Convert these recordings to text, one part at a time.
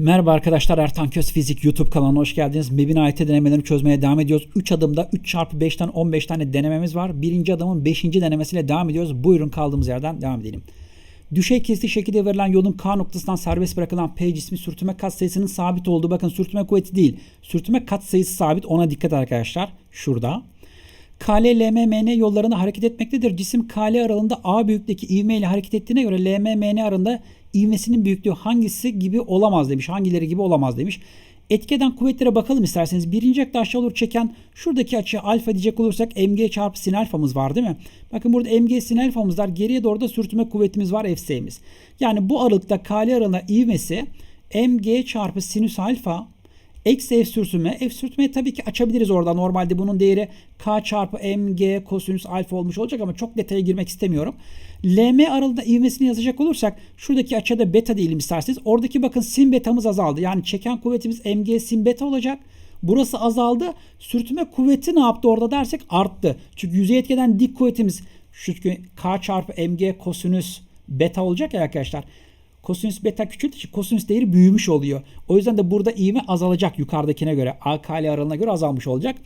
Merhaba arkadaşlar Ertan Köz Fizik YouTube kanalına hoş geldiniz. MEB'in AYT denemelerini çözmeye devam ediyoruz. 3 adımda 3 çarpı 5'ten 15 tane denememiz var. Birinci adımın 5. denemesiyle devam ediyoruz. Buyurun kaldığımız yerden devam edelim. Düşey kesiti şekilde verilen yolun K noktasından serbest bırakılan P cismi sürtünme kat sayısının sabit olduğu bakın sürtünme kuvveti değil. Sürtünme kat sayısı sabit ona dikkat arkadaşlar. Şurada. KL, LM, yollarında hareket etmektedir. Cisim KL aralığında A büyüklükteki ivme ile hareket ettiğine göre LM, MN arasında ivmesinin büyüklüğü hangisi gibi olamaz demiş. Hangileri gibi olamaz demiş. Etkeden kuvvetlere bakalım isterseniz. Birinci akta aşağı doğru çeken şuradaki açı alfa diyecek olursak mg çarpı sin alfamız var değil mi? Bakın burada mg sin alfamız var. Geriye doğru da sürtünme kuvvetimiz var fs'imiz. Yani bu aralıkta KL aralığında ivmesi mg çarpı sinüs alfa Eksi f sürtünme. F sürtünmeyi tabii ki açabiliriz orada. Normalde bunun değeri k çarpı mg kosinüs alfa olmuş olacak ama çok detaya girmek istemiyorum. LM aralığında ivmesini yazacak olursak şuradaki açıda beta diyelim isterseniz. Oradaki bakın sin betamız azaldı. Yani çeken kuvvetimiz mg sin beta olacak. Burası azaldı. Sürtünme kuvveti ne yaptı orada dersek arttı. Çünkü yüzey etkeden dik kuvvetimiz şu k çarpı mg kosinüs beta olacak ya arkadaşlar. Kosinüs beta küçüldüğü için kosinüs değeri büyümüş oluyor. O yüzden de burada ivme azalacak yukarıdakine göre. A, K, L aralığına göre azalmış olacak.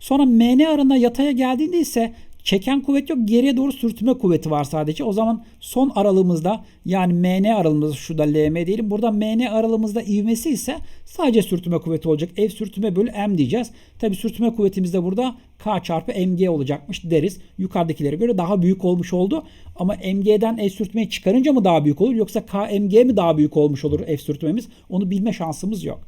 Sonra MN aralığına yataya geldiğinde ise çeken kuvvet yok. Geriye doğru sürtünme kuvveti var sadece. O zaman son aralığımızda yani MN aralığımızda şurada LM diyelim. Burada MN aralığımızda ivmesi ise sadece sürtünme kuvveti olacak. F sürtünme bölü M diyeceğiz. Tabi sürtünme kuvvetimiz de burada K çarpı MG olacakmış deriz. Yukarıdakilere göre daha büyük olmuş oldu. Ama MG'den F sürtünmeyi çıkarınca mı daha büyük olur yoksa KMG mi daha büyük olmuş olur F sürtünmemiz? Onu bilme şansımız yok.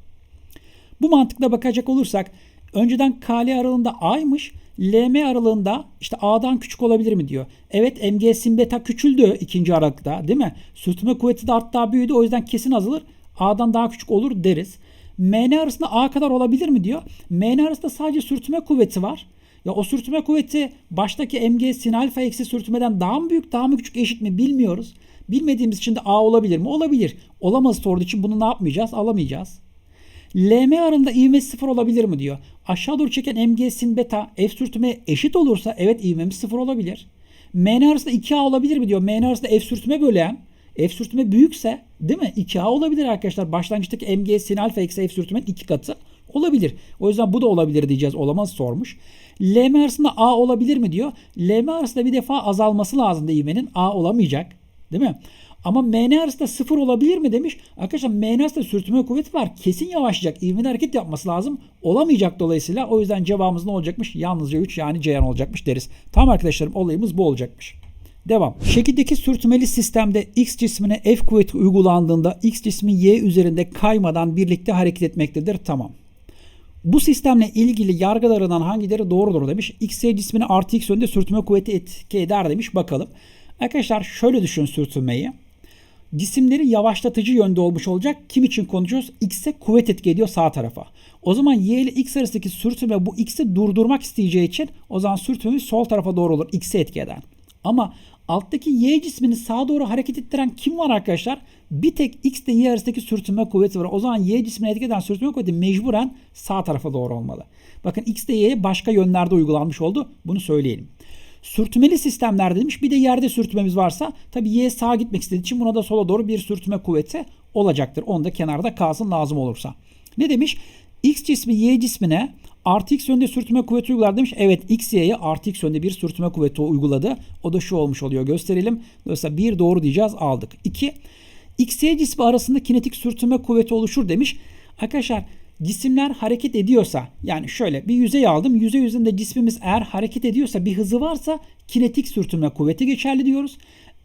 Bu mantıkla bakacak olursak önceden KL aralığında A'ymış. LM aralığında işte A'dan küçük olabilir mi diyor. Evet MG sin beta küçüldü ikinci aralıkta değil mi? Sürtünme kuvveti de daha büyüdü o yüzden kesin azalır. A'dan daha küçük olur deriz. MN arasında A kadar olabilir mi diyor. MN arasında sadece sürtünme kuvveti var. Ya o sürtünme kuvveti baştaki mg sin alfa eksi sürtünmeden daha mı büyük daha mı küçük eşit mi bilmiyoruz. Bilmediğimiz için de A olabilir mi? Olabilir. Olamaz sorduğu için bunu ne yapmayacağız? Alamayacağız. LM aralığında ivmesi sıfır olabilir mi diyor. Aşağı doğru çeken mg sin beta f sürtünme eşit olursa evet ivmemiz sıfır olabilir. MN arasında 2A olabilir mi diyor. MN arasında f sürtünme bölü F sürtünme büyükse değil mi? 2A olabilir arkadaşlar. Başlangıçtaki mg alfa eksi f sürtünmenin 2 katı olabilir. O yüzden bu da olabilir diyeceğiz. Olamaz sormuş. LM arasında A olabilir mi diyor. LM arasında bir defa azalması lazım ivmenin. A olamayacak. Değil mi? Ama MN arasında sıfır olabilir mi demiş. Arkadaşlar MN arasında sürtünme kuvveti var. Kesin yavaşlayacak. İvmeli hareket yapması lazım. Olamayacak dolayısıyla. O yüzden cevabımız ne olacakmış? Yalnızca 3 yani Ceyhan olacakmış deriz. Tamam arkadaşlarım olayımız bu olacakmış. Devam. Şekildeki sürtünmeli sistemde X cismine F kuvveti uygulandığında X cismi Y üzerinde kaymadan birlikte hareket etmektedir. Tamam. Bu sistemle ilgili yargılarından hangileri doğrudur demiş. X, Y cismine artı X yönde sürtünme kuvveti etki eder demiş. Bakalım. Arkadaşlar şöyle düşün sürtünmeyi. Cisimleri yavaşlatıcı yönde olmuş olacak. Kim için konuşuyoruz? X'e kuvvet etki ediyor sağ tarafa. O zaman Y ile X arasındaki sürtünme bu X'i durdurmak isteyeceği için o zaman sürtünme sol tarafa doğru olur. X'e etki eden. Ama alttaki Y cismini sağa doğru hareket ettiren kim var arkadaşlar? Bir tek X ile Y arasındaki sürtünme kuvveti var. O zaman Y cismini etki eden sürtünme kuvveti mecburen sağ tarafa doğru olmalı. Bakın X ile Y'ye başka yönlerde uygulanmış oldu. Bunu söyleyelim. Sürtünmeli sistemler demiş. Bir de yerde sürtmemiz varsa tabi Y sağa gitmek istediği için buna da sola doğru bir sürtünme kuvveti olacaktır. Onu da kenarda kalsın lazım olursa. Ne demiş? X cismi Y cismine artı X yönde sürtünme kuvveti uygular demiş. Evet X Y'ye artı X yönde bir sürtünme kuvveti uyguladı. O da şu olmuş oluyor. Gösterelim. Dolayısıyla bir doğru diyeceğiz aldık. 2. X Y cismi arasında kinetik sürtünme kuvveti oluşur demiş. Arkadaşlar cisimler hareket ediyorsa yani şöyle bir yüzey aldım. Yüzey üzerinde cismimiz eğer hareket ediyorsa bir hızı varsa kinetik sürtünme kuvveti geçerli diyoruz.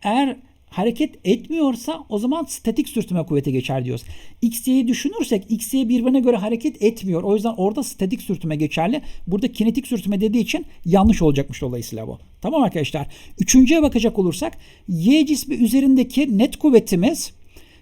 Eğer hareket etmiyorsa o zaman statik sürtünme kuvveti geçer diyoruz. X, Y'yi düşünürsek X, Y birbirine göre hareket etmiyor. O yüzden orada statik sürtünme geçerli. Burada kinetik sürtünme dediği için yanlış olacakmış dolayısıyla bu. Tamam arkadaşlar. Üçüncüye bakacak olursak Y cismi üzerindeki net kuvvetimiz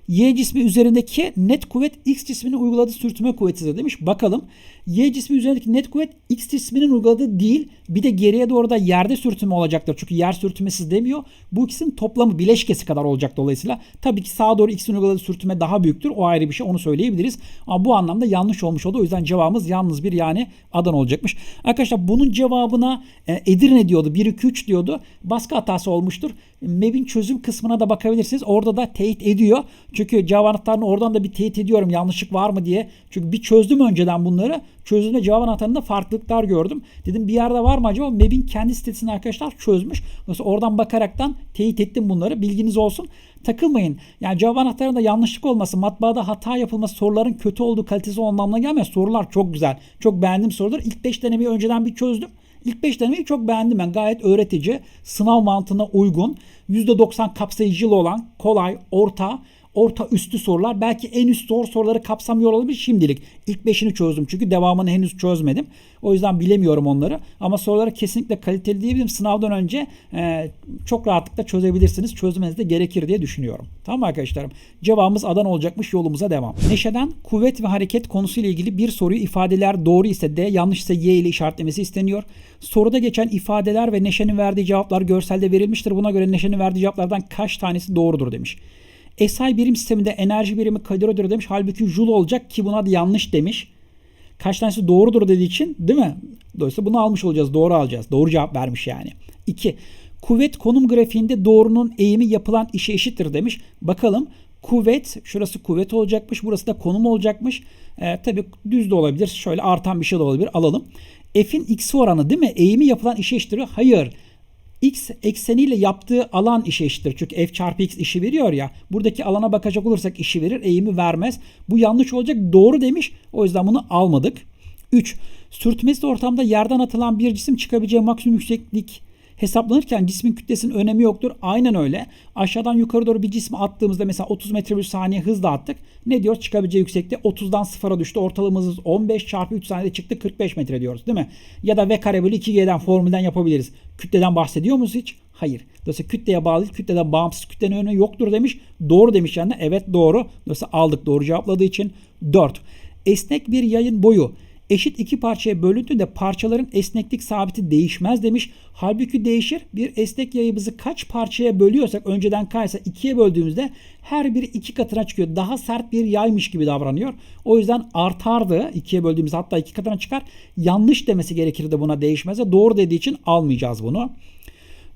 Y cismi üzerindeki net kuvvet X cisminin uyguladığı sürtünme kuvvetidir demiş. Bakalım. Y cismi üzerindeki net kuvvet X cisminin uyguladığı değil. Bir de geriye doğru da yerde sürtünme olacaktır. Çünkü yer sürtünmesiz demiyor. Bu ikisinin toplamı bileşkesi kadar olacak dolayısıyla. Tabii ki sağa doğru X'in uyguladığı sürtünme daha büyüktür. O ayrı bir şey. Onu söyleyebiliriz. Ama bu anlamda yanlış olmuş oldu. O yüzden cevabımız yalnız bir yani Adana olacakmış. Arkadaşlar bunun cevabına e, Edirne diyordu. 1 2 3 diyordu. Baskı hatası olmuştur. MEB'in çözüm kısmına da bakabilirsiniz. Orada da teyit ediyor. Çünkü cevap oradan da bir teyit ediyorum yanlışlık var mı diye. Çünkü bir çözdüm önceden bunları. Çözdüğümde cevap anahtarında farklılıklar gördüm. Dedim bir yerde var mı acaba? MEB'in kendi sitesini arkadaşlar çözmüş. Mesela oradan bakaraktan teyit ettim bunları. Bilginiz olsun. Takılmayın. Yani cevap anahtarında yanlışlık olması, matbaada hata yapılması, soruların kötü olduğu kalitesi anlamına gelmez. Sorular çok güzel. Çok beğendim sorular. İlk 5 denemeyi önceden bir çözdüm. İlk 5 denemeyi çok beğendim ben. Gayet öğretici, sınav mantığına uygun, %90 kapsayıcılı olan, kolay, orta, orta üstü sorular. Belki en üst zor soruları kapsamıyor olabilir şimdilik. İlk 5'ini çözdüm çünkü devamını henüz çözmedim. O yüzden bilemiyorum onları. Ama soruları kesinlikle kaliteli diyebilirim. Sınavdan önce e, çok rahatlıkla çözebilirsiniz. Çözmeniz de gerekir diye düşünüyorum. Tamam arkadaşlarım? Cevabımız adan olacakmış. Yolumuza devam. Neşe'den kuvvet ve hareket konusuyla ilgili bir soruyu ifadeler doğru ise D, yanlış ise Y ile işaretlemesi isteniyor. Soruda geçen ifadeler ve Neşe'nin verdiği cevaplar görselde verilmiştir. Buna göre Neşe'nin verdiği cevaplardan kaç tanesi doğrudur demiş. SI birim sisteminde enerji birimi kaloridir demiş. Halbuki joule olacak ki buna da yanlış demiş. Kaç tanesi doğrudur dediği için değil mi? Dolayısıyla bunu almış olacağız. Doğru alacağız. Doğru cevap vermiş yani. 2. Kuvvet konum grafiğinde doğrunun eğimi yapılan işe eşittir demiş. Bakalım kuvvet şurası kuvvet olacakmış. Burası da konum olacakmış. Ee, tabii düz de olabilir. Şöyle artan bir şey de olabilir. Alalım. F'in x'i oranı değil mi? Eğimi yapılan işe eşittir. Hayır x ekseniyle yaptığı alan işe eşittir. Çünkü f çarpı x işi veriyor ya. Buradaki alana bakacak olursak işi verir. Eğimi vermez. Bu yanlış olacak. Doğru demiş. O yüzden bunu almadık. 3. Sürtmesiz ortamda yerden atılan bir cisim çıkabileceği maksimum yükseklik hesaplanırken cismin kütlesinin önemi yoktur. Aynen öyle. Aşağıdan yukarı doğru bir cismi attığımızda mesela 30 metre bölü saniye hızla attık. Ne diyor? Çıkabileceği yüksekliği 30'dan 0'a düştü. Ortalamamız 15 çarpı 3 saniyede çıktı 45 metre diyoruz değil mi? Ya da v kare bölü 2g'den formülden yapabiliriz. Kütleden bahsediyor muyuz hiç? Hayır. Dolayısıyla kütleye bağlı değil, kütleden bağımsız kütlenin önemi yoktur demiş. Doğru demiş yani. Evet doğru. Dolayısıyla aldık doğru cevapladığı için. 4. Esnek bir yayın boyu eşit iki parçaya bölündüğünde parçaların esneklik sabiti değişmez demiş. Halbuki değişir. Bir esnek yayımızı kaç parçaya bölüyorsak önceden kaysa ikiye böldüğümüzde her biri iki katına çıkıyor. Daha sert bir yaymış gibi davranıyor. O yüzden artardı. ikiye böldüğümüz hatta iki katına çıkar. Yanlış demesi gerekirdi buna değişmezse. Doğru dediği için almayacağız bunu.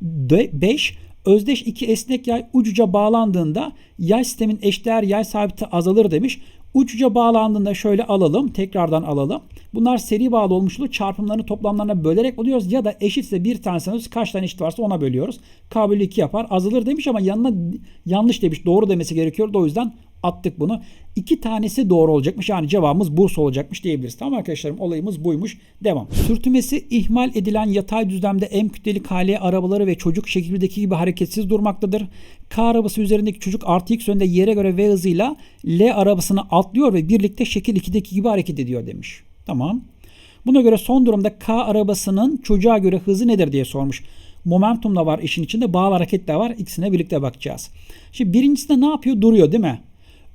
5. Özdeş iki esnek yay ucuca bağlandığında yay sistemin eşdeğer yay sabiti azalır demiş. Ucuca bağlandığında şöyle alalım. Tekrardan alalım. Bunlar seri bağlı olmuş olur. Çarpımlarını toplamlarına bölerek oluyoruz. Ya da eşitse bir tanesini kaç tane eşit varsa ona bölüyoruz. K bölü 2 yapar. Azalır demiş ama yanına yanlış demiş. Doğru demesi gerekiyordu. O yüzden attık bunu. İki tanesi doğru olacakmış. Yani cevabımız Bursa olacakmış diyebiliriz. Tamam arkadaşlarım olayımız buymuş. Devam. Sürtünmesi ihmal edilen yatay düzlemde M kütleli KL arabaları ve çocuk şekildeki gibi hareketsiz durmaktadır. K arabası üzerindeki çocuk artı X yönde yere göre V hızıyla L arabasını atlıyor ve birlikte şekil 2'deki gibi hareket ediyor demiş. Tamam. Buna göre son durumda K arabasının çocuğa göre hızı nedir diye sormuş. Momentum da var işin içinde. Bağlı hareket de var. İkisine birlikte bakacağız. Şimdi birincisinde ne yapıyor? Duruyor değil mi?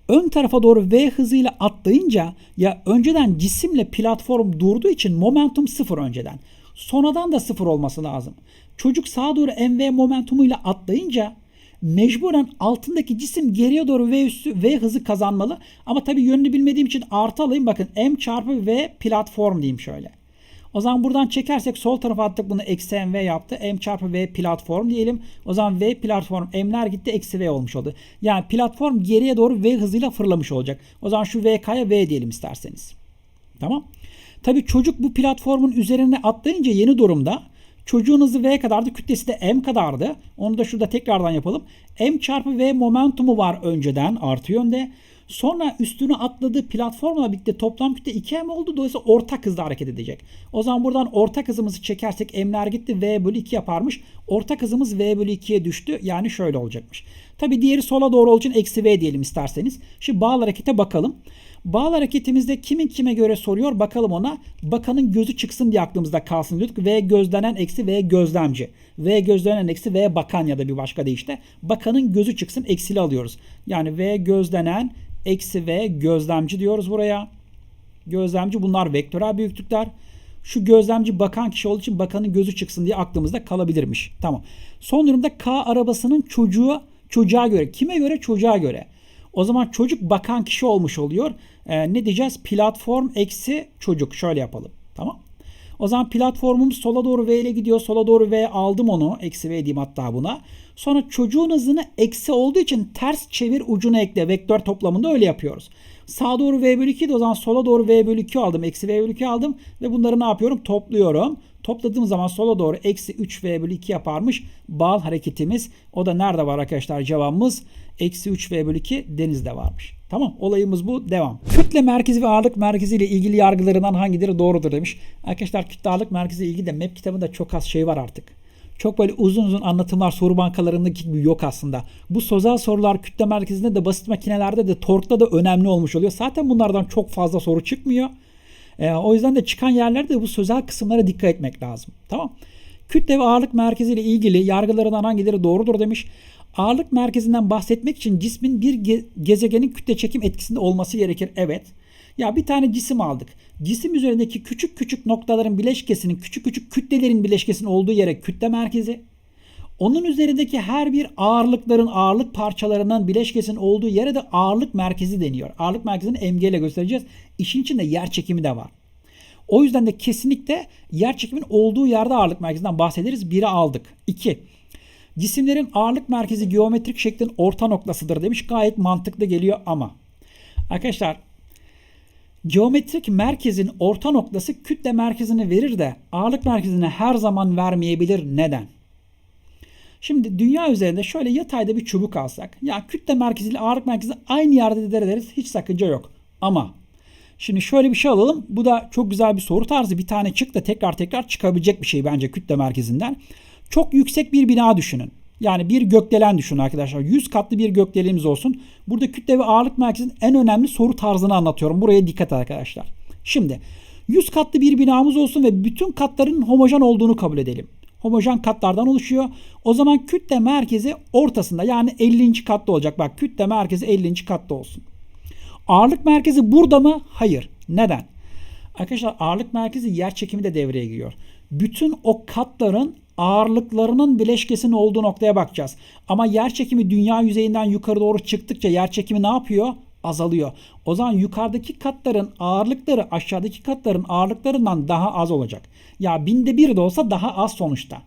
Ön tarafa doğru V hızıyla atlayınca ya önceden cisimle platform durduğu için momentum sıfır önceden. Sonradan da sıfır olması lazım. Çocuk sağa doğru mv momentumuyla atlayınca mecburen altındaki cisim geriye doğru V üstü V hızı kazanmalı. Ama tabii yönünü bilmediğim için artı alayım. Bakın M çarpı V platform diyeyim şöyle. O zaman buradan çekersek sol tarafa attık bunu eksi mv yaptı. m çarpı v platform diyelim. O zaman v platform m'ler gitti eksi v olmuş oldu. Yani platform geriye doğru v hızıyla fırlamış olacak. O zaman şu vk'ya v diyelim isterseniz. Tamam. Tabi çocuk bu platformun üzerine atlayınca yeni durumda çocuğun hızı v kadardı. Kütlesi de m kadardı. Onu da şurada tekrardan yapalım. m çarpı v momentumu var önceden artı yönde. Sonra üstüne atladığı platformla birlikte toplam kütle 2m oldu. Dolayısıyla ortak hızla hareket edecek. O zaman buradan ortak hızımızı çekersek m'ler gitti v bölü 2 yaparmış. Ortak hızımız v bölü 2'ye düştü. Yani şöyle olacakmış. Tabi diğeri sola doğru olduğu için eksi v diyelim isterseniz. Şimdi bağlı harekete bakalım. Bağlı hareketimizde kimin kime göre soruyor bakalım ona. Bakanın gözü çıksın diye aklımızda kalsın diyorduk. V gözlenen eksi V gözlemci. V gözlenen eksi V bakan ya da bir başka deyişle. Bakanın gözü çıksın eksili alıyoruz. Yani V gözlenen eksi v gözlemci diyoruz buraya. Gözlemci bunlar vektörel büyüklükler. Şu gözlemci bakan kişi olduğu için bakanın gözü çıksın diye aklımızda kalabilirmiş. Tamam. Son durumda K arabasının çocuğu çocuğa göre. Kime göre? Çocuğa göre. O zaman çocuk bakan kişi olmuş oluyor. Ee, ne diyeceğiz? Platform eksi çocuk. Şöyle yapalım. Tamam. O zaman platformumuz sola doğru V ile gidiyor. Sola doğru V aldım onu. Eksi V diyeyim hatta buna. Sonra çocuğun hızını eksi olduğu için ters çevir ucuna ekle. Vektör toplamında öyle yapıyoruz. Sağa doğru V bölü 2 de o zaman sola doğru V bölü 2 aldım. Eksi V bölü 2 aldım. Ve bunları ne yapıyorum? Topluyorum. Topladığım zaman sola doğru eksi 3V bölü 2 yaparmış. Bağıl hareketimiz. O da nerede var arkadaşlar cevabımız? Eksi 3V bölü 2 denizde varmış. Tamam olayımız bu. Devam. Kütle merkezi ve ağırlık merkezi ile ilgili yargılarından hangileri doğrudur demiş. Arkadaşlar kütle ağırlık merkezi ile ilgili de MEP kitabında çok az şey var artık. Çok böyle uzun uzun anlatımlar soru bankalarındaki gibi yok aslında. Bu sözel sorular kütle merkezinde de basit makinelerde de torkta da önemli olmuş oluyor. Zaten bunlardan çok fazla soru çıkmıyor. Ee, o yüzden de çıkan yerlerde bu sözel kısımlara dikkat etmek lazım. Tamam. Kütle ve ağırlık merkezi ile ilgili yargılarından hangileri doğrudur demiş. Ağırlık merkezinden bahsetmek için cismin bir ge- gezegenin kütle çekim etkisinde olması gerekir. Evet. Ya bir tane cisim aldık. Cisim üzerindeki küçük küçük noktaların bileşkesinin, küçük küçük kütlelerin bileşkesinin olduğu yere kütle merkezi. Onun üzerindeki her bir ağırlıkların, ağırlık parçalarının bileşkesinin olduğu yere de ağırlık merkezi deniyor. Ağırlık merkezini MG ile göstereceğiz. İşin içinde yer çekimi de var. O yüzden de kesinlikle yer çekimin olduğu yerde ağırlık merkezinden bahsederiz. Biri aldık. İki. Cisimlerin ağırlık merkezi geometrik şeklin orta noktasıdır demiş. Gayet mantıklı geliyor ama. Arkadaşlar geometrik merkezin orta noktası kütle merkezini verir de ağırlık merkezine her zaman vermeyebilir. Neden? Şimdi dünya üzerinde şöyle yatayda bir çubuk alsak. Ya kütle merkezi ile ağırlık merkezi aynı yerde deriz. Hiç sakınca yok. Ama şimdi şöyle bir şey alalım. Bu da çok güzel bir soru tarzı. Bir tane çık tekrar tekrar çıkabilecek bir şey bence kütle merkezinden. Çok yüksek bir bina düşünün. Yani bir gökdelen düşünün arkadaşlar. 100 katlı bir gökdelenimiz olsun. Burada kütle ve ağırlık merkezinin en önemli soru tarzını anlatıyorum. Buraya dikkat arkadaşlar. Şimdi 100 katlı bir binamız olsun ve bütün katların homojen olduğunu kabul edelim. Homojen katlardan oluşuyor. O zaman kütle merkezi ortasında yani 50. katta olacak. Bak kütle merkezi 50. katta olsun. Ağırlık merkezi burada mı? Hayır. Neden? Arkadaşlar ağırlık merkezi yer çekimi de devreye giriyor. Bütün o katların ağırlıklarının bileşkesinin olduğu noktaya bakacağız. Ama yer çekimi dünya yüzeyinden yukarı doğru çıktıkça yer çekimi ne yapıyor? Azalıyor. O zaman yukarıdaki katların ağırlıkları aşağıdaki katların ağırlıklarından daha az olacak. Ya binde bir de olsa daha az sonuçta.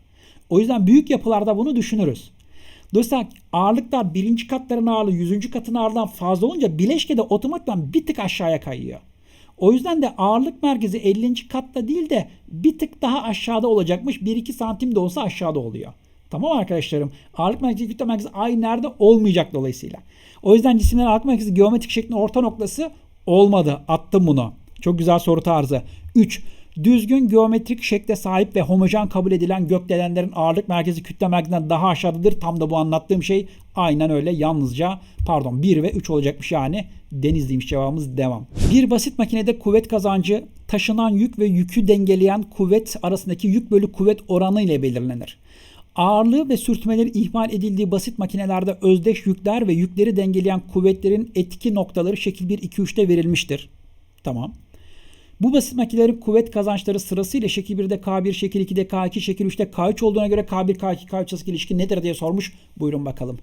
O yüzden büyük yapılarda bunu düşünürüz. Dolayısıyla ağırlıklar birinci katların ağırlığı yüzüncü katın ağırlığından fazla olunca bileşke de otomatikman bir tık aşağıya kayıyor. O yüzden de ağırlık merkezi 50. katta değil de bir tık daha aşağıda olacakmış. 1-2 santim de olsa aşağıda oluyor. Tamam arkadaşlarım. Ağırlık merkezi kütle merkezi aynı nerede olmayacak dolayısıyla. O yüzden cisimlerin ağırlık merkezi geometrik şeklin orta noktası olmadı. Attım bunu. Çok güzel soru tarzı. 3. Düzgün geometrik şekle sahip ve homojen kabul edilen gökdelenlerin ağırlık merkezi kütle merkezinden daha aşağıdadır. Tam da bu anlattığım şey aynen öyle yalnızca pardon 1 ve 3 olacakmış yani. Denizliymiş cevabımız devam. Bir basit makinede kuvvet kazancı taşınan yük ve yükü dengeleyen kuvvet arasındaki yük bölü kuvvet oranı ile belirlenir. Ağırlığı ve sürtmeleri ihmal edildiği basit makinelerde özdeş yükler ve yükleri dengeleyen kuvvetlerin etki noktaları şekil 1, 2, 3'te verilmiştir. Tamam. Bu basit makinelerin kuvvet kazançları sırasıyla şekil 1'de K1, şekil 2'de K2, şekil 3'te K3 olduğuna göre K1, K2, K3 arasındaki ilişki nedir diye sormuş. Buyurun bakalım.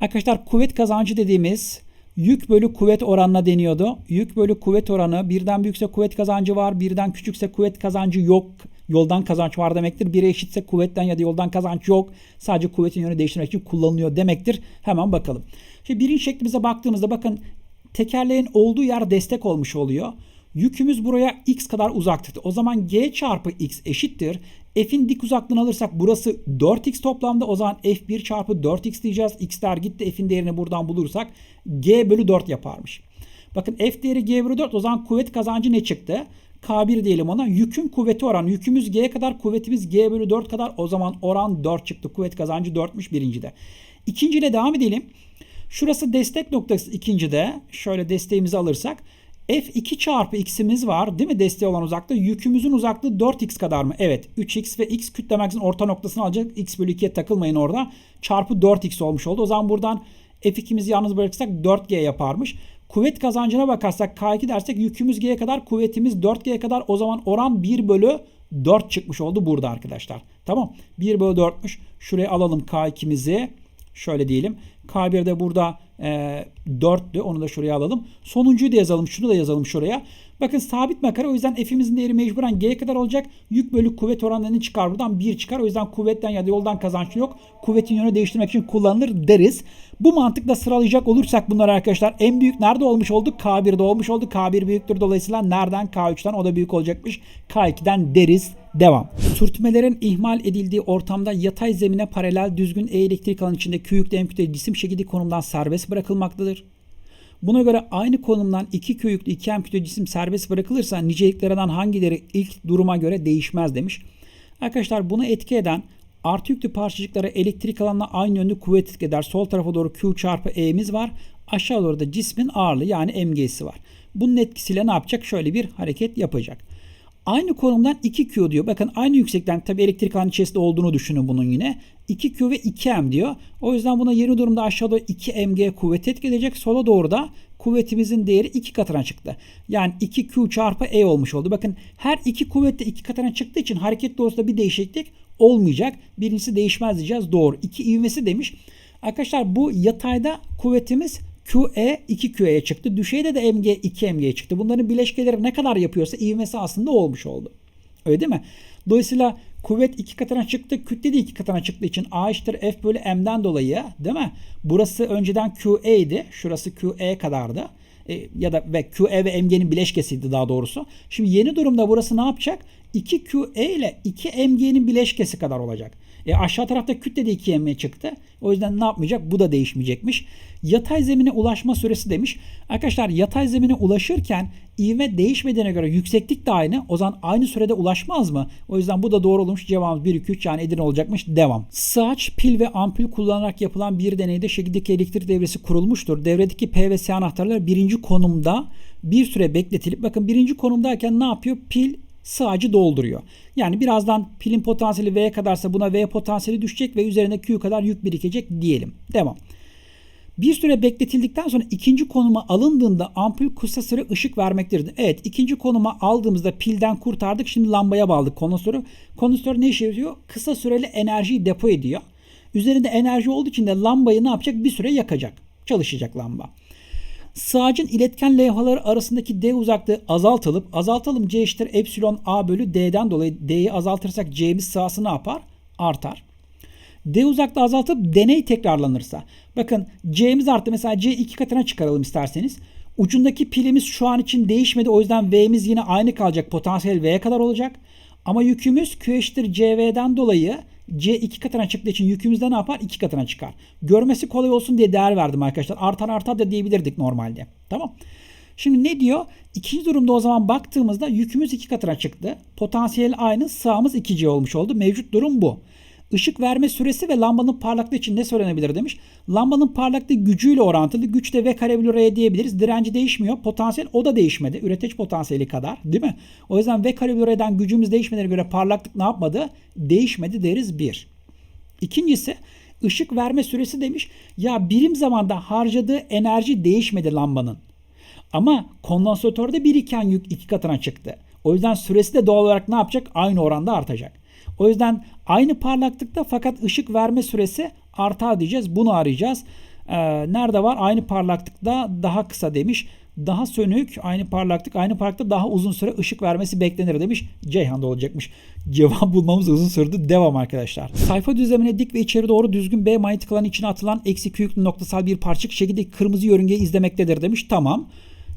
Arkadaşlar kuvvet kazancı dediğimiz yük bölü kuvvet oranına deniyordu. Yük bölü kuvvet oranı birden büyükse kuvvet kazancı var, birden küçükse kuvvet kazancı yok. Yoldan kazanç var demektir. Biri eşitse kuvvetten ya da yoldan kazanç yok. Sadece kuvvetin yönü değiştirmek için kullanılıyor demektir. Hemen bakalım. Şimdi birinci şeklimize baktığımızda bakın tekerleğin olduğu yer destek olmuş oluyor. Yükümüz buraya x kadar uzaktır. O zaman g çarpı x eşittir. F'in dik uzaklığını alırsak burası 4x toplamda. O zaman f1 çarpı 4x diyeceğiz. x'ler gitti. F'in değerini buradan bulursak g bölü 4 yaparmış. Bakın f değeri g bölü 4. O zaman kuvvet kazancı ne çıktı? K1 diyelim ona. Yükün kuvveti oran. Yükümüz G kadar, kuvvetimiz G bölü 4 kadar. O zaman oran 4 çıktı. Kuvvet kazancı 4'müş birincide. İkinciyle devam edelim. Şurası destek noktası ikincide. Şöyle desteğimizi alırsak. F2 çarpı x'imiz var değil mi? Desteği olan uzaklığı. Yükümüzün uzaklığı 4x kadar mı? Evet. 3x ve x kütle merkezinin orta noktasını alacak. x bölü 2'ye takılmayın orada. Çarpı 4x olmuş oldu. O zaman buradan F2'mizi yalnız bırakırsak 4G yaparmış. Kuvvet kazancına bakarsak K2 dersek yükümüz G'ye kadar kuvvetimiz 4G'ye kadar o zaman oran 1 bölü 4 çıkmış oldu burada arkadaşlar. Tamam 1 bölü 4'müş. Şuraya alalım K2'mizi. Şöyle diyelim. K1 de burada e, 4'tü. Onu da şuraya alalım. Sonuncuyu da yazalım. Şunu da yazalım şuraya. Bakın sabit makara o yüzden F'imizin değeri mecburen G'ye kadar olacak. Yük bölü kuvvet oranlarını çıkar buradan 1 çıkar. O yüzden kuvvetten ya da yoldan kazanç yok. Kuvvetin yönü değiştirmek için kullanılır deriz. Bu mantıkla sıralayacak olursak bunları arkadaşlar en büyük nerede olmuş olduk? K1'de olmuş oldu. K1 büyüktür dolayısıyla nereden? K3'ten o da büyük olacakmış. K2'den deriz. Devam. Sürtmelerin ihmal edildiği ortamda yatay zemine paralel düzgün E elektrik alan içinde Q yüklü M kütle cisim şekilde konumdan serbest bırakılmaktadır. Buna göre aynı konumdan iki Q yüklü iki M kütle cisim serbest bırakılırsa niceliklerinden hangileri ilk duruma göre değişmez demiş. Arkadaşlar buna etki eden artı yüklü parçacıklara elektrik alanına aynı yönde kuvvet etki eder. Sol tarafa doğru Q çarpı E'miz var. Aşağı doğru da cismin ağırlığı yani MG'si var. Bunun etkisiyle ne yapacak? Şöyle bir hareket yapacak. Aynı konumdan 2Q diyor. Bakın aynı yüksekten tabi elektrik alanı içerisinde olduğunu düşünün bunun yine. 2Q ve 2M diyor. O yüzden buna yeni durumda aşağıda 2MG kuvvet etki edecek. Sola doğru da kuvvetimizin değeri 2 katına çıktı. Yani 2Q çarpı E olmuş oldu. Bakın her iki kuvvet de 2 katına çıktığı için hareket doğrusunda bir değişiklik olmayacak. Birincisi değişmez diyeceğiz. Doğru. 2 ivmesi demiş. Arkadaşlar bu yatayda kuvvetimiz QE 2QE'ye çıktı. Düşeyde de MG 2MG'ye çıktı. Bunların bileşkeleri ne kadar yapıyorsa ivmesi aslında olmuş oldu. Öyle değil mi? Dolayısıyla kuvvet iki katına çıktı. Kütle de iki katına çıktığı için A eşittir F bölü M'den dolayı değil mi? Burası önceden QE idi. Şurası QE kadardı. E, ya da ve QE ve MG'nin bileşkesiydi daha doğrusu. Şimdi yeni durumda burası ne yapacak? 2QE ile 2MG'nin bileşkesi kadar olacak. E aşağı tarafta kütle de 2 m çıktı. O yüzden ne yapmayacak? Bu da değişmeyecekmiş. Yatay zemine ulaşma süresi demiş. Arkadaşlar yatay zemine ulaşırken ivme değişmediğine göre yükseklik de aynı. O zaman aynı sürede ulaşmaz mı? O yüzden bu da doğru olmuş. Cevabımız 1, 2, 3 yani Edirne olacakmış. Devam. Sığaç, pil ve ampul kullanarak yapılan bir deneyde şekildeki elektrik devresi kurulmuştur. Devredeki P ve S anahtarları birinci konumda bir süre bekletilip bakın birinci konumdayken ne yapıyor? Pil sığacı dolduruyor. Yani birazdan pilin potansiyeli V'ye kadarsa buna V potansiyeli düşecek ve üzerine Q kadar yük birikecek diyelim. Devam. Bir süre bekletildikten sonra ikinci konuma alındığında ampul kısa süre ışık vermektedir. Evet ikinci konuma aldığımızda pilden kurtardık. Şimdi lambaya bağladık kondansörü. Kondansör ne işe yarıyor? Kısa süreli enerjiyi depo ediyor. Üzerinde enerji olduğu için de lambayı ne yapacak? Bir süre yakacak. Çalışacak lamba. Sığacın iletken levhaları arasındaki D uzaklığı azaltılıp azaltalım C eşittir epsilon A bölü D'den dolayı D'yi azaltırsak C'miz sığası ne yapar? Artar. D uzaklığı azaltıp deney tekrarlanırsa. Bakın C'miz arttı. Mesela C iki katına çıkaralım isterseniz. Ucundaki pilimiz şu an için değişmedi. O yüzden V'miz yine aynı kalacak. Potansiyel V'ye kadar olacak. Ama yükümüz Q eşittir CV'den dolayı C iki katına çıktığı için yükümüzde ne yapar? İki katına çıkar. Görmesi kolay olsun diye değer verdim arkadaşlar. Artar artar da diyebilirdik normalde. Tamam. Şimdi ne diyor? İkinci durumda o zaman baktığımızda yükümüz iki katına çıktı. Potansiyel aynı sağımız 2C olmuş oldu. Mevcut durum bu. Işık verme süresi ve lambanın parlaklığı için ne söylenebilir demiş. Lambanın parlaklığı gücüyle orantılı. Güç de V kare bölü R diyebiliriz. Direnci değişmiyor. Potansiyel o da değişmedi. Üretici potansiyeli kadar değil mi? O yüzden V kare bölü R'den gücümüz değişmediğine göre parlaklık ne yapmadı? Değişmedi deriz bir. İkincisi ışık verme süresi demiş. Ya birim zamanda harcadığı enerji değişmedi lambanın. Ama kondansatörde biriken yük iki katına çıktı. O yüzden süresi de doğal olarak ne yapacak? Aynı oranda artacak. O yüzden aynı parlaklıkta fakat ışık verme süresi artar diyeceğiz. Bunu arayacağız. Ee, nerede var? Aynı parlaklıkta daha kısa demiş. Daha sönük, aynı parlaklık, aynı parlaklıkta daha uzun süre ışık vermesi beklenir demiş. Ceyhan'da olacakmış. Cevap bulmamız uzun sürdü. Devam arkadaşlar. Sayfa düzlemine dik ve içeri doğru düzgün B manyetik alanı içine atılan eksi Q yüklü noktasal bir parçacık şekilde kırmızı yörüngeyi izlemektedir demiş. Tamam.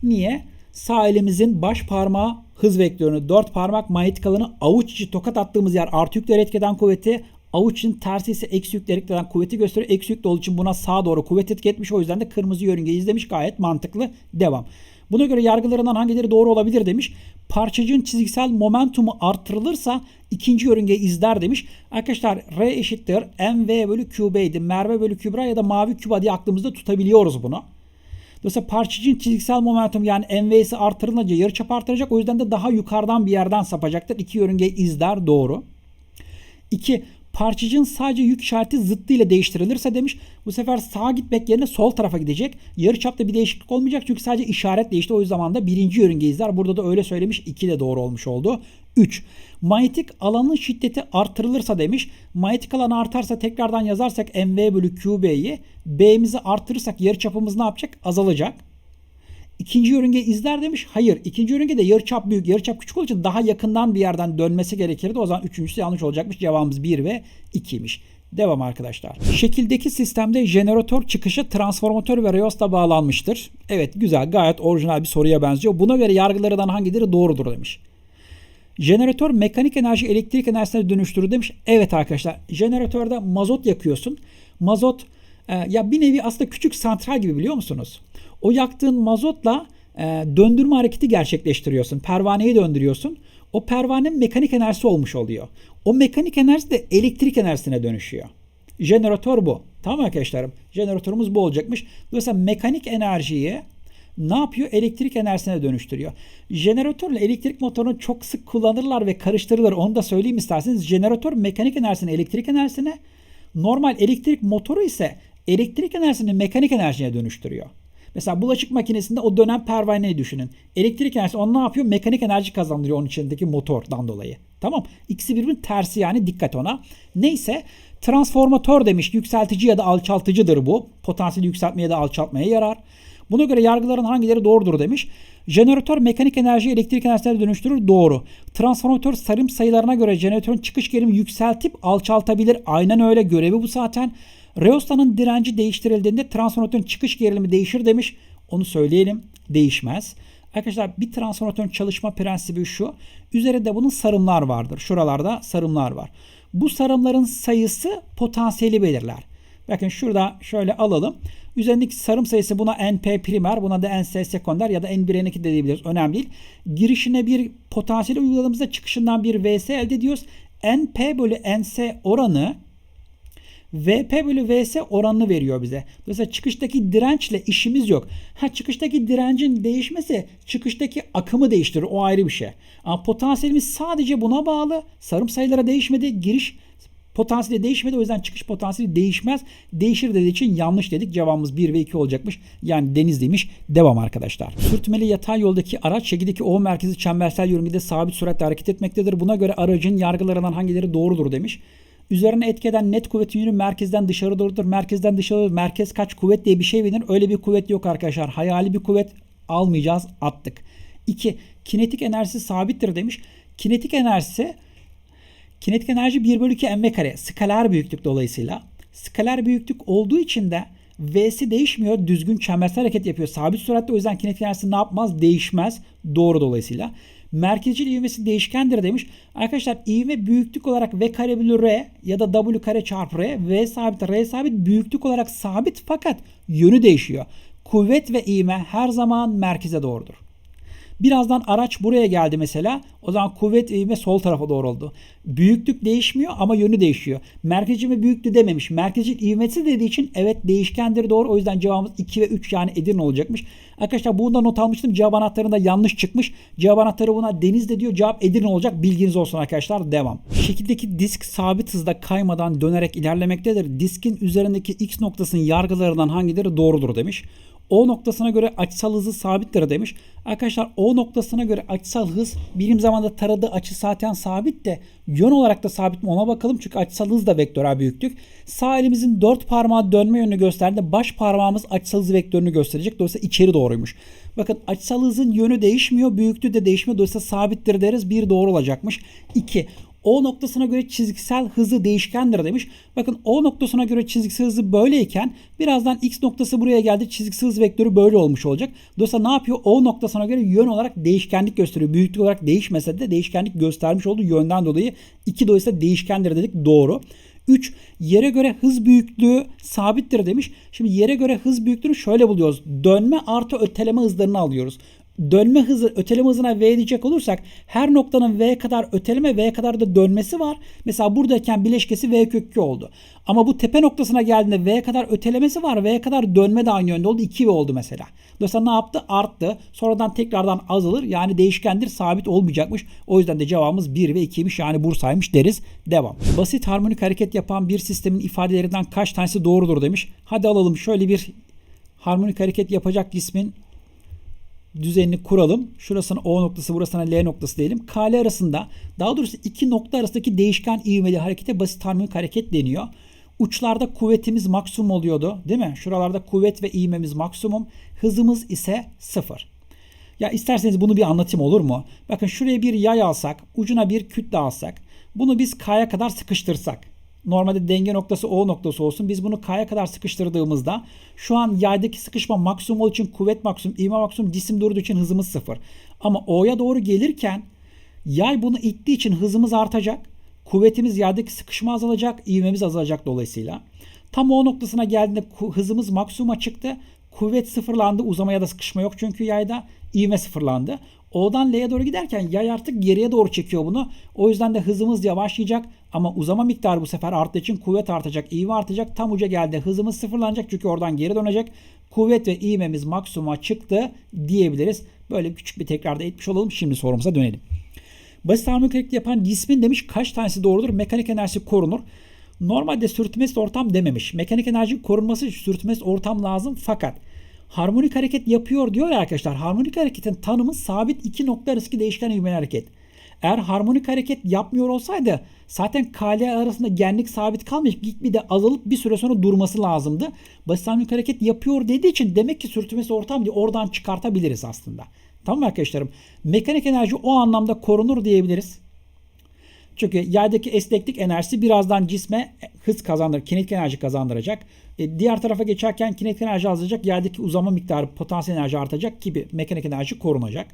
Niye? Sağ elimizin baş parmağı hız vektörünü, dört parmak manyetik alanı avuç içi tokat attığımız yer artı yükler etkeden kuvveti, avuç için tersi ise eksi yükler etkeden kuvveti gösteriyor. Eksi yüklü olduğu için buna sağa doğru kuvvet etki etmiş. O yüzden de kırmızı yörüngeyi izlemiş. Gayet mantıklı. Devam. Buna göre yargılarından hangileri doğru olabilir demiş. Parçacığın çizgisel momentumu artırılırsa ikinci yörüngeyi izler demiş. Arkadaşlar R eşittir MV bölü QB'ydi. Merve bölü Kübra ya da mavi Küba diye aklımızda tutabiliyoruz bunu. Dolayısıyla parçacığın çizgisel momentum yani MV'si artırılınca yarıçap artıracak. O yüzden de daha yukarıdan bir yerden sapacaktır. İki yörünge izler doğru. İki Parçacığın sadece yük işareti zıttı ile değiştirilirse demiş. Bu sefer sağa gitmek yerine sol tarafa gidecek. Yarıçapta bir değişiklik olmayacak çünkü sadece işaret değişti. O yüzden da birinci yörünge izler. Burada da öyle söylemiş. 2 de doğru olmuş oldu. 3. Manyetik alanın şiddeti artırılırsa demiş. Manyetik alan artarsa tekrardan yazarsak mv bölü qb'yi b'mizi artırırsak yarıçapımız ne yapacak? Azalacak. İkinci yörünge izler demiş. Hayır. ikinci yörünge de yarıçap büyük, yarıçap küçük olduğu için daha yakından bir yerden dönmesi gerekirdi. O zaman üçüncüsü yanlış olacakmış. Cevabımız 1 ve 2'ymiş. Devam arkadaşlar. Şekildeki sistemde jeneratör çıkışı transformatör ve reosla bağlanmıştır. Evet güzel gayet orijinal bir soruya benziyor. Buna göre yargılarından hangileri doğrudur demiş. Jeneratör mekanik enerji elektrik enerjisine dönüştürür demiş. Evet arkadaşlar jeneratörde mazot yakıyorsun. Mazot e, ya bir nevi aslında küçük santral gibi biliyor musunuz? O yaktığın mazotla e, döndürme hareketi gerçekleştiriyorsun. Pervaneyi döndürüyorsun. O pervanenin mekanik enerjisi olmuş oluyor. O mekanik enerji de elektrik enerjisine dönüşüyor. Jeneratör bu. Tamam arkadaşlarım. Jeneratörümüz bu olacakmış. Dolayısıyla mekanik enerjiyi ne yapıyor? Elektrik enerjisine dönüştürüyor. Jeneratörle elektrik motorunu çok sık kullanırlar ve karıştırılır. Onu da söyleyeyim isterseniz. Jeneratör mekanik enerjisini elektrik enerjisine, normal elektrik motoru ise elektrik enerjisini mekanik enerjiye dönüştürüyor. Mesela bulaşık makinesinde o dönen pervaneyi düşünün. Elektrik enerjisi onu ne yapıyor? Mekanik enerji kazandırıyor onun içindeki motordan dolayı. Tamam. İkisi birbirinin tersi yani dikkat ona. Neyse transformatör demiş. Yükseltici ya da alçaltıcıdır bu. Potansiyeli yükseltmeye ya da alçaltmaya yarar. Buna göre yargıların hangileri doğrudur demiş. Jeneratör mekanik enerjiyi elektrik enerjisine dönüştürür. Doğru. Transformatör sarım sayılarına göre jeneratörün çıkış gerilimi yükseltip alçaltabilir. Aynen öyle görevi bu zaten. Reosta'nın direnci değiştirildiğinde transformatörün çıkış gerilimi değişir demiş. Onu söyleyelim. Değişmez. Arkadaşlar bir transformatörün çalışma prensibi şu. Üzerinde bunun sarımlar vardır. Şuralarda sarımlar var. Bu sarımların sayısı potansiyeli belirler. Bakın şurada şöyle alalım. Üzerindeki sarım sayısı buna NP primer, buna da NS sekonder ya da N1 N2 de diyebiliriz. Önemli değil. Girişine bir potansiyel uyguladığımızda çıkışından bir VS elde ediyoruz. NP bölü NS oranı VP bölü VS oranını veriyor bize. Dolayısıyla çıkıştaki dirençle işimiz yok. Ha çıkıştaki direncin değişmesi çıkıştaki akımı değiştirir. O ayrı bir şey. Ama potansiyelimiz sadece buna bağlı. Sarım sayılara değişmedi. Giriş potansiyeli değişmedi. O yüzden çıkış potansiyeli değişmez. Değişir dediği için yanlış dedik. Cevabımız 1 ve 2 olacakmış. Yani deniz demiş. Devam arkadaşlar. Sürtmeli yatay yoldaki araç şekildeki O merkezi çembersel yörüngede sabit süratle hareket etmektedir. Buna göre aracın yargılarından hangileri doğrudur demiş. Üzerine etkeden net kuvvetin yönü merkezden dışarı doğrudur. Merkezden dışarı doğru. Merkez kaç kuvvet diye bir şey bilinir. Öyle bir kuvvet yok arkadaşlar. Hayali bir kuvvet almayacağız. Attık. 2. Kinetik enerjisi sabittir demiş. Kinetik enerjisi kinetik enerji 1 bölü 2 mv kare. Skaler büyüklük dolayısıyla. Skaler büyüklük olduğu için de V'si değişmiyor. Düzgün çembersel hareket yapıyor. Sabit süratte o yüzden kinetik enerjisi ne yapmaz? Değişmez. Doğru dolayısıyla. Merkezcil ivmesi değişkendir demiş. Arkadaşlar ivme büyüklük olarak V kare bölü R ya da W kare çarpı R. V sabit, R sabit büyüklük olarak sabit fakat yönü değişiyor. Kuvvet ve ivme her zaman merkeze doğrudur. Birazdan araç buraya geldi mesela. O zaman kuvvet ivme sol tarafa doğru oldu. Büyüklük değişmiyor ama yönü değişiyor. Merkezci mi büyüklü dememiş. Merkezci ivmesi dediği için evet değişkendir doğru. O yüzden cevabımız 2 ve 3 yani Edirne olacakmış. Arkadaşlar bunu da not almıştım. Cevap anahtarında yanlış çıkmış. Cevap anahtarı buna Deniz'de diyor. Cevap Edirne olacak. Bilginiz olsun arkadaşlar. Devam. Şekildeki disk sabit hızda kaymadan dönerek ilerlemektedir. Diskin üzerindeki X noktasının yargılarından hangileri doğrudur demiş. O noktasına göre açısal hızı sabittir demiş. Arkadaşlar O noktasına göre açısal hız bilim zamanında taradığı açı zaten sabit de yön olarak da sabit mi ona bakalım. Çünkü açısal hız da vektörel büyüklük. Sağ elimizin dört parmağı dönme yönünü gösterdiğinde baş parmağımız açısal hız vektörünü gösterecek. Dolayısıyla içeri doğruymuş. Bakın açısal hızın yönü değişmiyor. Büyüklüğü de değişmiyor. Dolayısıyla sabittir deriz. Bir doğru olacakmış. 2. O noktasına göre çizgisel hızı değişkendir demiş. Bakın O noktasına göre çizgisel hızı böyleyken birazdan X noktası buraya geldi. Çizgisel hız vektörü böyle olmuş olacak. Dolayısıyla ne yapıyor? O noktasına göre yön olarak değişkenlik gösteriyor. Büyüklük olarak değişmese de değişkenlik göstermiş olduğu yönden dolayı 2 dolayısıyla değişkendir dedik. Doğru. 3. Yere göre hız büyüklüğü sabittir demiş. Şimdi yere göre hız büyüklüğünü şöyle buluyoruz. Dönme artı öteleme hızlarını alıyoruz. Dönme hızı, öteleme hızına V diyecek olursak her noktanın V kadar öteleme V kadar da dönmesi var. Mesela buradayken bileşkesi V kök 2 oldu. Ama bu tepe noktasına geldiğinde V kadar ötelemesi var. V kadar dönme de aynı yönde oldu. 2V oldu mesela. Dolayısıyla ne yaptı? Arttı. Sonradan tekrardan azalır. Yani değişkendir. Sabit olmayacakmış. O yüzden de cevabımız 1 ve 2'ymiş. Yani Bursa'ymış deriz. Devam. Basit harmonik hareket yapan bir sistemin ifadelerinden kaç tanesi doğrudur demiş. Hadi alalım şöyle bir harmonik hareket yapacak cismin düzenini kuralım. Şurasına O noktası, burasına L noktası diyelim. KL arasında daha doğrusu iki nokta arasındaki değişken ivmeli harekete basit harmonik hareket deniyor. Uçlarda kuvvetimiz maksimum oluyordu değil mi? Şuralarda kuvvet ve ivmemiz maksimum. Hızımız ise sıfır. Ya isterseniz bunu bir anlatayım olur mu? Bakın şuraya bir yay alsak, ucuna bir kütle alsak. Bunu biz K'ya kadar sıkıştırsak. Normalde denge noktası O noktası olsun. Biz bunu K'ya kadar sıkıştırdığımızda şu an yaydaki sıkışma maksimum olduğu için kuvvet maksimum, ivme maksimum, cisim durduğu için hızımız sıfır. Ama O'ya doğru gelirken yay bunu ittiği için hızımız artacak. Kuvvetimiz yaydaki sıkışma azalacak, ivmemiz azalacak dolayısıyla. Tam O noktasına geldiğinde hızımız maksimuma çıktı. Kuvvet sıfırlandı. Uzama ya da sıkışma yok çünkü yayda. ivme sıfırlandı. O'dan L'ye doğru giderken yay artık geriye doğru çekiyor bunu. O yüzden de hızımız yavaşlayacak ama uzama miktarı bu sefer arttığı için kuvvet artacak, ivme artacak. Tam uca geldi hızımız sıfırlanacak çünkü oradan geri dönecek. Kuvvet ve ivmemiz maksimuma çıktı diyebiliriz. Böyle küçük bir tekrarda etmiş olalım. Şimdi sorumuza dönelim. Basit hareket yapan cismin demiş kaç tanesi doğrudur? Mekanik enerjisi korunur. Normalde sürtünmesiz ortam dememiş. Mekanik enerji korunması için ortam lazım fakat harmonik hareket yapıyor diyor ya arkadaşlar. Harmonik hareketin tanımı sabit iki nokta arasındaki değişken ivmeli hareket. Eğer harmonik hareket yapmıyor olsaydı zaten KL arasında genlik sabit kalmayıp bir de azalıp bir süre sonra durması lazımdı. Basit harmonik hareket yapıyor dediği için demek ki sürtünmesi ortam diye oradan çıkartabiliriz aslında. Tamam mı arkadaşlarım? Mekanik enerji o anlamda korunur diyebiliriz. Çünkü yaydaki esneklik enerjisi birazdan cisme hız kazandırır, kinetik enerji kazandıracak. E, diğer tarafa geçerken kinetik enerji azalacak, yaydaki uzama miktarı, potansiyel enerji artacak gibi mekanik enerji korunacak.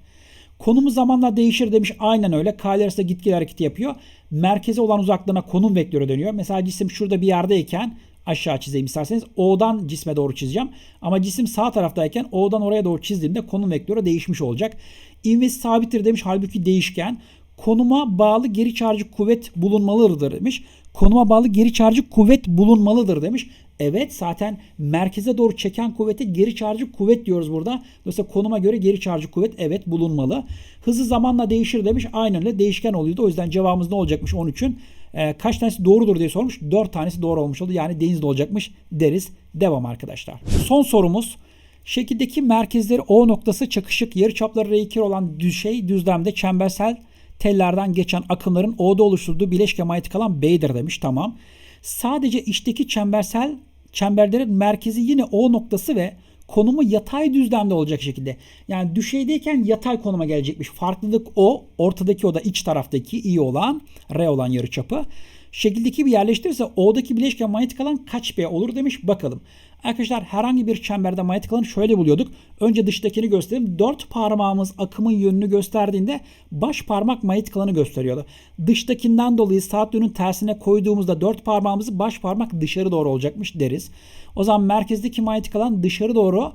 Konumu zamanla değişir demiş. Aynen öyle. K arasında gitgide hareketi yapıyor. Merkeze olan uzaklığına konum vektörü dönüyor. Mesela cisim şurada bir yerdeyken aşağı çizeyim isterseniz. O'dan cisme doğru çizeceğim. Ama cisim sağ taraftayken O'dan oraya doğru çizdiğimde konum vektörü değişmiş olacak. İvmesi sabittir demiş. Halbuki değişken. Konuma bağlı geri çarjı kuvvet bulunmalıdır demiş. Konuma bağlı geri çarjı kuvvet bulunmalıdır demiş. Evet zaten merkeze doğru çeken kuvvete geri çarjı kuvvet diyoruz burada. Dolayısıyla konuma göre geri çarjı kuvvet evet bulunmalı. Hızı zamanla değişir demiş. Aynen öyle değişken oluyordu. O yüzden cevabımız ne olacakmış 13'ün? Ee, kaç tanesi doğrudur diye sormuş. 4 tanesi doğru olmuş oldu. Yani denizde olacakmış deriz. Devam arkadaşlar. Son sorumuz. Şekildeki merkezleri O noktası çakışık yarıçapları R2 olan düşey düzlemde çembersel tellerden geçen akımların O'da oluşturduğu bileşke manyetik alan B'dir demiş. Tamam. Sadece içteki çembersel çemberlerin merkezi yine O noktası ve konumu yatay düzlemde olacak şekilde. Yani düşeydeyken yatay konuma gelecekmiş. Farklılık o. Ortadaki o da iç taraftaki i olan R olan yarıçapı. Şekildeki bir yerleştirirse O'daki bileşken manyetik alan kaç B olur demiş. Bakalım. Arkadaşlar herhangi bir çemberde manyetik alanı şöyle buluyorduk. Önce dıştakini göstereyim. Dört parmağımız akımın yönünü gösterdiğinde baş parmak manyetik alanı gösteriyordu. Dıştakinden dolayı saat yönünün tersine koyduğumuzda dört parmağımızı baş parmak dışarı doğru olacakmış deriz. O zaman merkezdeki manyetik alan dışarı doğru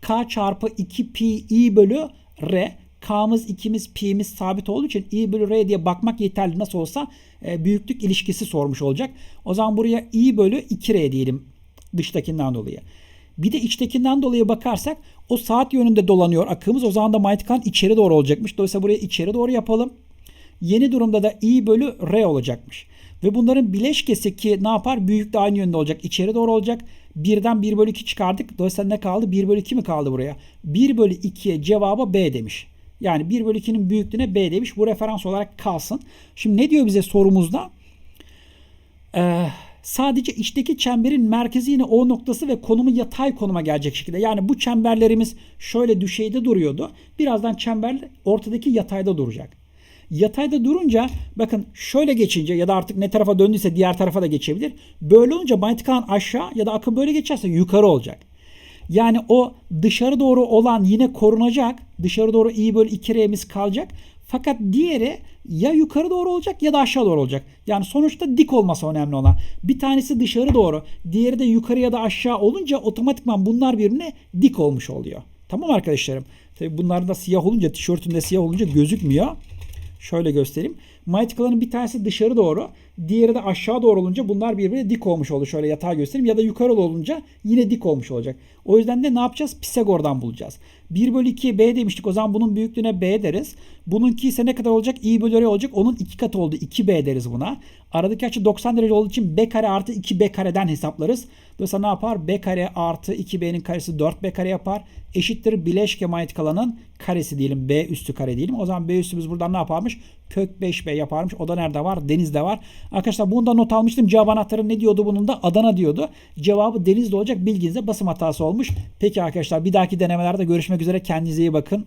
K çarpı 2 pi i bölü R. K'mız, ikimiz, pi'miz sabit olduğu için i bölü r diye bakmak yeterli. Nasıl olsa e, büyüklük ilişkisi sormuş olacak. O zaman buraya i bölü 2r diyelim dıştakinden dolayı. Bir de içtekinden dolayı bakarsak o saat yönünde dolanıyor akımız. O zaman da manyetik içeri doğru olacakmış. Dolayısıyla buraya içeri doğru yapalım. Yeni durumda da i bölü r olacakmış. Ve bunların bileşkesi ki ne yapar? Büyük de aynı yönde olacak. İçeri doğru olacak. Birden 1 bölü 2 çıkardık. Dolayısıyla ne kaldı? 1 bölü 2 mi kaldı buraya? 1 bölü 2'ye cevabı B demiş. Yani 1 bölü 2'nin büyüklüğüne B demiş. Bu referans olarak kalsın. Şimdi ne diyor bize sorumuzda? Ee, sadece içteki çemberin merkezi yine O noktası ve konumu yatay konuma gelecek şekilde. Yani bu çemberlerimiz şöyle düşeyde duruyordu. Birazdan çember ortadaki yatayda duracak. Yatayda durunca bakın şöyle geçince ya da artık ne tarafa döndüyse diğer tarafa da geçebilir. Böyle olunca manyetik alan aşağı ya da akım böyle geçerse yukarı olacak. Yani o dışarı doğru olan yine korunacak. Dışarı doğru i bölü 2r'miz kalacak. Fakat diğeri ya yukarı doğru olacak ya da aşağı doğru olacak. Yani sonuçta dik olması önemli olan. Bir tanesi dışarı doğru, diğeri de yukarı ya da aşağı olunca otomatikman bunlar birbirine dik olmuş oluyor. Tamam arkadaşlarım. Tabi bunlar da siyah olunca tişörtünde siyah olunca gözükmüyor. Şöyle göstereyim. Mighty Clan'ın bir tanesi dışarı doğru, diğeri de aşağı doğru olunca bunlar birbirine dik olmuş oldu. Şöyle yatağa göstereyim. Ya da yukarı olunca yine dik olmuş olacak. O yüzden de ne yapacağız? Pisagor'dan bulacağız. 1 bölü 2'ye B demiştik. O zaman bunun büyüklüğüne B deriz. Bununki ise ne kadar olacak? i bölü R olacak. Onun iki katı oldu. 2B deriz buna. Aradaki açı 90 derece olduğu için B kare artı 2B kareden hesaplarız. Dolayısıyla ne yapar? B kare artı 2B'nin karesi 4B kare yapar. Eşittir bileşke Mighty Clan'ın karesi diyelim. B üstü kare diyelim. O zaman B üstümüz buradan ne yaparmış? Kök 5B yaparmış. O da nerede var? Denizde var. Arkadaşlar bunu da not almıştım. Cevap anahtarı ne diyordu bunun da? Adana diyordu. Cevabı denizde olacak. Bilginize basım hatası olmuş. Peki arkadaşlar bir dahaki denemelerde görüşmek üzere. Kendinize iyi bakın.